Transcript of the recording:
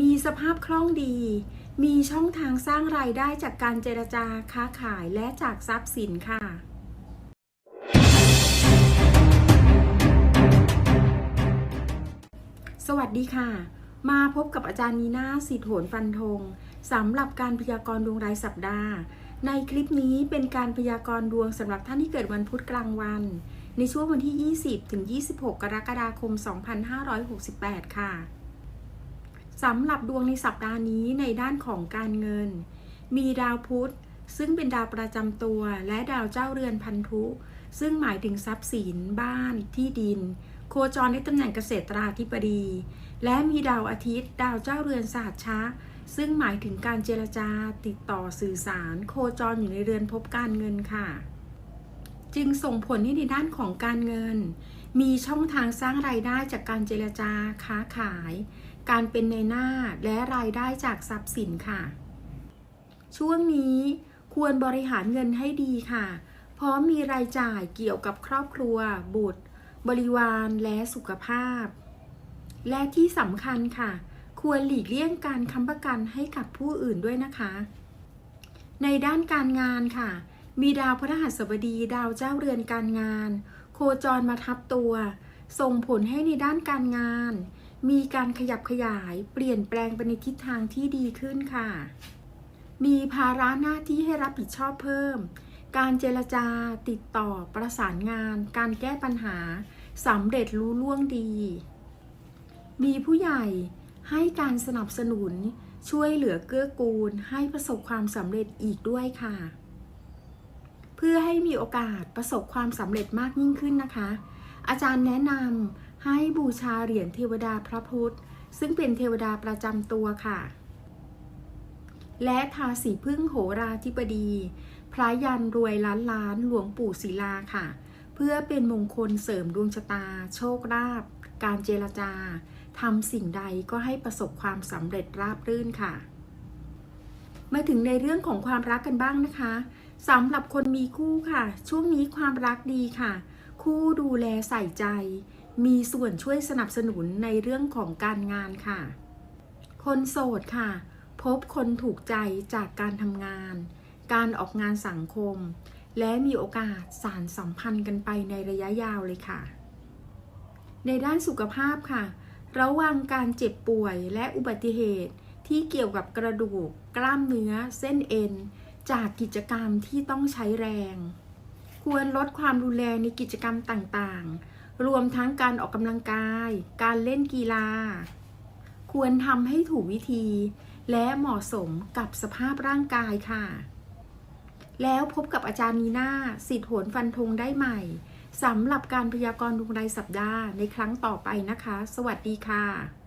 มีสภาพคล่องดี มีช่องทางสร้างรายได้จากการเจรจาค้าขายและจากทรัพย์สินค่ะสวัสดีค่ะ มาพบกับอาจารย์นีนาสิทธิโหนฟันธงสำหรับการพยากรณ์ดวงรายสัปดาห์ ในคลิปนี้เป็นการพยากรณ์ดวงสำหรับท่านที่เกิดวันพุธกลางวัน ในช่วงวันที่ 20 ถึง 26 กรกฎาคม 2568 ค่ะ สำหรับดวงในสัปดาห์นี้ในด้านของการเงิน มีดาวพุธ ซึ่งเป็นดาวประจำตัวและดาวเจ้าเรือนพันธุ ซึ่งหมายถึงทรัพย์สินบ้านที่ดิน โคจรในตำแหน่งเกษตราธิบดี และมีดาวอาทิตย์ ดาวเจ้าเรือนศาสตร์ช้าซึ่งหมายถึงการเจรจาติดต่อสื่อสาร โคจรอยู่ในเรือนภพการเงินค่ะ จึงส่งผลให้ในด้านของการเงิน มีช่องทางสร้างรายได้จากการเจรจาค้าขาย การเป็นในหน้าและรายได้จากทรัพย์สินค่ะ ช่วงนี้ควรบริหารเงินให้ดีค่ะ เพราะมีรายจ่ายเกี่ยวกับครอบครัว บุตร บริวารและสุขภาพ และที่สำคัญค่ะ ควรหลีกเลี่ยงการค้ำประกันให้กับผู้อื่นด้วยนะคะ ในด้านการงานค่ะ มีดาวพฤหัสบดีดาวเจ้าเรือนการงาน โคจรมาทับตัว ส่งผลให้ในด้านการงาน มีการขยับขยายเปลี่ยนแปลงไปในทิศทางที่ดีขึ้นค่ะ มีภาระหน้าที่ให้รับผิดชอบเพิ่ม การเจรจาติดต่อประสานงาน การแก้ปัญหาสำเร็จรู้ล่วงดี มีผู้ใหญ่ให้การสนับสนุนช่วยเหลือเกื้อกูลให้ประสบความสำเร็จอีกด้วยค่ะ เพื่อให้มีโอกาสประสบความสำเร็จมากยิ่งขึ้นนะคะ อาจารย์แนะนำ ให้บูชาเหรียญเทวดาพระพุทธ ซึ่งเป็นเทวดาประจำตัวค่ะ และทาสีพึ่งโหราธิบดี พระยันรวยล้านล้านหลวงปู่ศิลาค่ะ เพื่อเป็นมงคลเสริมดวงชะตา โชคลาภการเจรจาทำสิ่งใดก็ให้ประสบความสำเร็จราบรื่นค่ะ มาถึงในเรื่องของความรักกันบ้างนะคะสำหรับคนมีคู่ค่ะ ช่วงนี้ความรักดีค่ะ คู่ดูแลใส่ใจ มีส่วนช่วยสนับสนุนในเรื่องของการงานค่ะ คนโสดค่ะ พบคนถูกใจจากการทำงาน การออกงานสังคม และมีโอกาสสารสัมพันธ์กันไปในระยะยาวเลยค่ะ ในด้านสุขภาพค่ะ ระวังการเจ็บป่วยและอุบัติเหตุที่เกี่ยวกับกระดูก กล้ามเนื้อ เส้นเอ็น จากกิจกรรมที่ต้องใช้แรง ควรลดความรุนแรงในกิจกรรมต่างๆ รวมทั้งการออกกำลังกาย การเล่นกีฬา ควรทำให้ถูกวิธี และเหมาะสมกับสภาพร่างกายค่ะ แล้วพบกับอาจารย์นีนาสิทธิโหนฟันธงได้ใหม่สำหรับการพยากรณ์ดวงรายสัปดาห์ในครั้งต่อไปนะคะ สวัสดีค่ะ